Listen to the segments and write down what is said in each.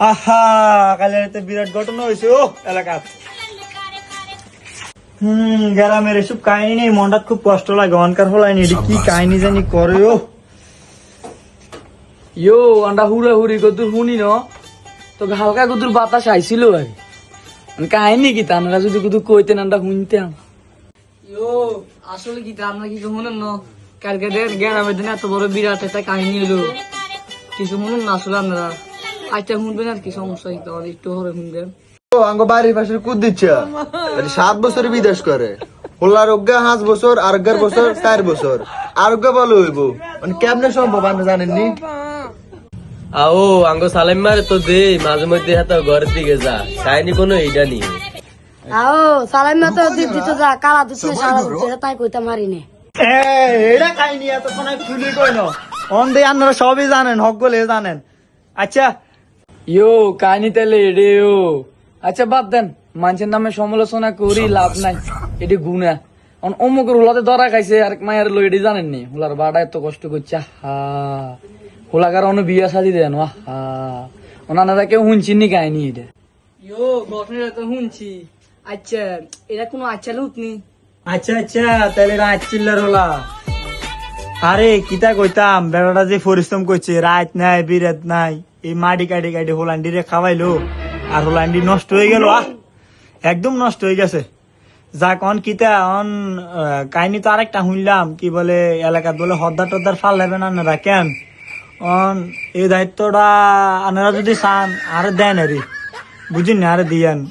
আহা কালি রাতে বিরাট ঘটনা হয়েছে ও এলাকাত হুম গ্রামের এসব কাহিনী মনটা খুব কষ্ট লাগে অনকার হলাইনি এটি কি কাহিনী জানি করে ও। ইয়ো আন্ডা হুড়া হুড়ি কতুর শুনি ন? তো হালকা কতুর বাতাস আইছিল আর কাহিনী কি তানারা যদি কুতু কইতেন আন্ডা শুনতাম। ইয়ো আসলে কি আমরা কি শুনেন ন? কালকে দেখ গ্রামের দিন এত বড় বিরাট একটা কাহিনী হলো কিছু শুনুন না আসলে আপনারা আচ্ছা শুনবেন আর কি সমস্যা হইতে একটু হরে শুনবেন ও আঙ্গ বাড়ির পাশে কুদ দিচ্ছে। আরে সাত বছর বিদেশ করে। হোল্লার অজ্ঞা পাঁচ বছর আরোগ্যার বছর চার বছর। আরোগ্য ভালো হইব। মানে কেমনে সম্ভব আপনি জানেননি? আও আঙ্গ সালাম মারে তো দে মাঝে মধ্যে হাতে ঘরের দিকে যা। কাহিনী কোনো এইটা নেই। আও মা তো দিত তো যা কালা সারা তাই কইতে মারি নে এ, এটা কাহিনী এতক্ষণ আমি খুলি কই অন দিয়ে আপনারা সবই জানেন হক গলে জানেন। আচ্ছা ইয়ো কাহিনী তাহলে এডে ও আচ্ছা বাদ দেন। মানুষের নামে সমালোচনা করি লাভ নাই। এটি গুণা। অন অমুকের হুলাতে ধরা খাইছে আর মায়ের লো এটি জানেন নি? হুলার বাড়া এত কষ্ট করছে হা হুলাকার অন্য বিয়া সাজি দেন হা ওনারা কেউ শুনছি নি কাহিনী এটা ইয়ো ঘটনা তো শুনছি। আচ্ছা এটা কোনো আচ্ছা লুট নি? আচ্ছা আচ্ছা তাহলে রাত চিল্লার হলা। আরে কিতা কইতাম? বেড়াটা যে পরিশ্রম করছে রাত নাই বিরাত নাই। এই মাটি কাটি কাটি হোলান্ডি রে খাওয়াইলো আর হোলান্ডি নষ্ট হয়ে গেল আহ! একদম নষ্ট হয়ে গেছে। যাক অন কিতা অন কাহিনী তো আরেকটা শুনলাম কি বলে এলাকাত বলে হদ্দার টদ্দার ফাল নেবেন আপনারা কেন? অন এই দায়িত্বটা আনারা যদি চান আর দেন আরে বুঝিন না আর দিয়েন।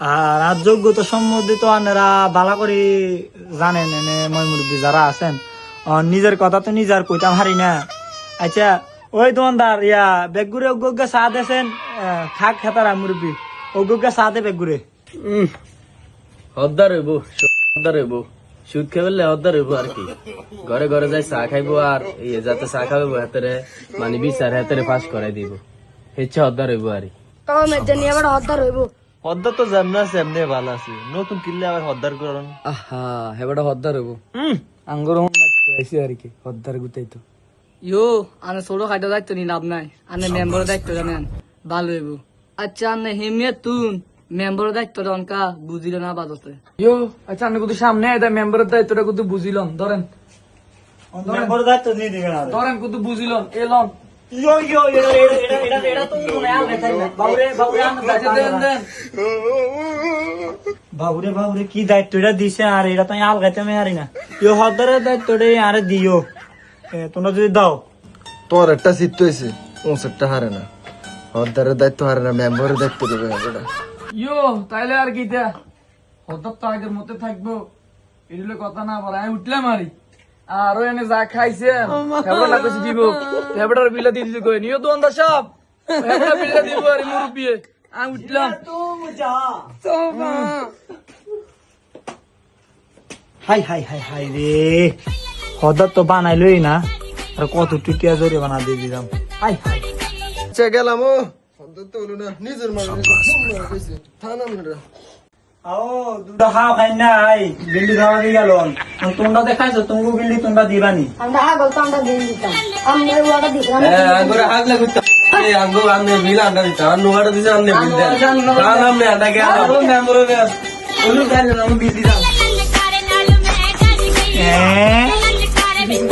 আর আর যোগ্যতা সম্বন্ধিত আনারা বালা করে জানেন এনে মই মুরব্বী যারা আছেন। অ, নিজের কথা তো নিজের কইতাম হারি না। আচ্ছা ওই দোকানদার ইয়া বেগুরে অজ্ঞা চা দেছেন থাক খেতারা মুরব্বী। অজ্ঞা চা দে বেগুরে। হদ্দার হইব হদ্দার হইব সুদ খেয়ে হদ্দার হইব আর কি। ঘরে ঘরে যাই চা খাইবো আর এই যাতে চা খাইবো হাতেরে মানে বিচার হাতেরে পাস করাই দিব। হেচ্ছে হদ্দার হইব আর হদ্দার হইব হদ্দার তো যেমন আছে এমনি ভালো আছে। নতুন কিনলে আবার হদ্দার করুন। আহা হেবাটা হদ্দার হইব আঙ্গুর আইছি আর কি হদ্দার গুতাই তো ইয়ো আনে ছোট খাইতে দায়িত্ব নি লাভ নাই। আনে মেম্বারের দায়িত্ব জানেন? ভালো হইব। আচ্ছা আনে হেমিয়ে তুন। মেম্বারের দায়িত্বটা অনকা বুঝিল না বাদতে। ইয়ো আচ্ছা আনে কিন্তু সামনে এটা মেম্বারের দায়িত্বটা বুঝিলন ধরেন। দায়িত্ব দিয়ে দিবেন আর। ধরেন বুঝিলন এলন। ইয়ো ইয়ো এটা এটা এটা এটা এটা তো মনে হয় তাই না? বাবুরে বাবুরে আন দেন দেন। বাবুরে বাবুরে কি দায়িত্ব এটা দিছে আর? এটা তো আলগাইতে আমি হারি না। ইয়ো হদ্দারের দায়িত্বটা আরে দিও তোমরা যদি দাও। তোর একটা চিত্ত হয়েছে ও সেটটা হারে না। হদ্দারের দায়িত্ব হারে না মেম্বারের দায়িত্ব দেবে এটা ইয়ো তাইলে আর কি তা হঠাৎ তো আগের মধ্যে থাকব। এগুলো কথা না বলে আমি উঠলাম আর। ওই এনে যা খাইছেন হেবড়া না কইছি দিব। হেবড়ার বিলা দিয়ে দিতে কই? নিও দোন্দা সব হেবড়া বিলা দিব আর মুরব্বি। আমি উঠলাম। হাই হাই হাই হাই রে। হদার তো বানাইলই না। আর কত টুটিয়া জোরে বানা দিয়ে দিলাম। হাই হাই আচ্ছা গেলাম ও। তো হলো না নিজের মানুষ থানা মেয়েরা আও দুটা খাও খাই নাই বিল্লি খাওয়া দিয়ে গেল। তোমরা দেখাইছো তুমি বিল্লি তোমরা দিবানি। আমরা আগল তো আমরা দিন দিতাম। আমরা হাগলে আঙ্গে বিল আন্ডা আন্নু আন্ডা দিছে আন্নে বিল দেন। তার নামনে আন্ডা কে আন্ডা মেম্বরের ওলু খাইলে আমি বিল দিলাম হ্যাঁ। Brinda.